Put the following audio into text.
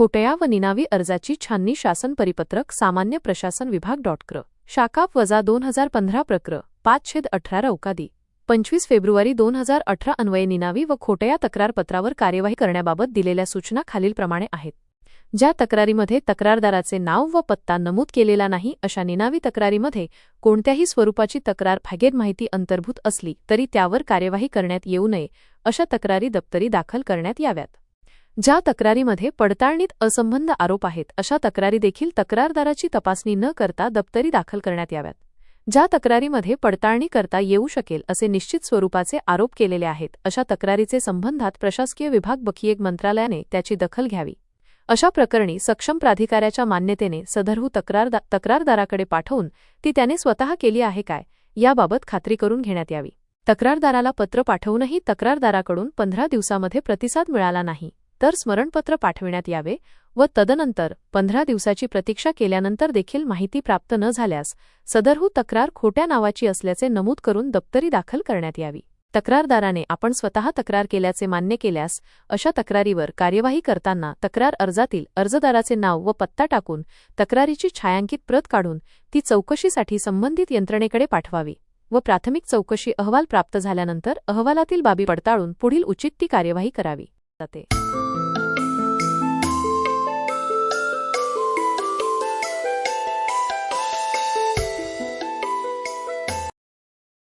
खोटया व निनावी अर्जाची छाननी शासन परिपत्रक सामान्य प्रशासन विभाग डॉट क्र. शाकाप वजा दोन हजार पंधरा प्रक्र. पाच छेद अठरा रौकादी पंचवीस फेब्रुवारी दोन हजार अठरा अन्वये निनावी व खोटया तक्रारपत्रावर कार्यवाही करण्याबाबत दिलेल्या सूचना खालीलप्रमाणे आहेत. ज्या तक्रारीमध्ये तक्रारदाराचे नाव व पत्ता नमूद केलेला नाही अशा निनावी तक्रारीमध्ये कोणत्याही स्वरूपाची तक्रार फॅगेट माहिती अंतर्भूत असली तरी त्यावर कार्यवाही करण्यात येऊ नये अशा तक्रारी दप्तरी दाखल करण्यात याव्यात. ज्या तक्रारीमध्ये पडताळणीत असंबंध आरोप आहेत अशा तक्रारी देखील तक्रारदाराची तपासणी न करता दप्तरी दाखल करण्यात याव्यात. ज्या तक्रारीमध्ये पडताळणी करता येऊ शकेल असे निश्चित स्वरूपाचे आरोप केलेले आहेत अशा तक्रारीचे संबंधात प्रशासकीय विभाग बखियेक मंत्रालयाने त्याची दखल घ्यावी. अशा प्रकरणी सक्षम प्राधिकाऱ्याच्या मान्यतेने सदरहू तक्रारदा तक्रारदाराकडे पाठवून ती त्याने स्वतः केली आहे काय याबाबत खात्री करून घेण्यात यावी. तक्रारदाराला पत्र पाठवूनही तक्रारदाराकडून पंधरा दिवसामध्ये प्रतिसाद मिळाला नाही. तर स्मरणपत्र पाठविण्यात यावे व तदनंतर पंधरा दिवसाची प्रतीक्षा केल्यानंतर देखील माहिती प्राप्त न झाल्यास सदरहू तक्रार खोट्या नावाची असल्याचे नमूद करून दप्तरी दाखल करण्यात यावी. तक्रारदाराने आपण स्वतः तक्रार केल्याचे मान्य केल्यास अशा तक्रारीवर कार्यवाही करताना तक्रार अर्जातील अर्जदाराचे नाव व पत्ता टाकून तक्रारीची छायांकित प्रत काढून ती चौकशीसाठी संबंधित यंत्रणेकडे पाठवावी व प्राथमिक चौकशी अहवाल प्राप्त झाल्यानंतर अहवालातील बाबी पडताळून पुढील उचित ती कार्यवाही करावी. 啥的。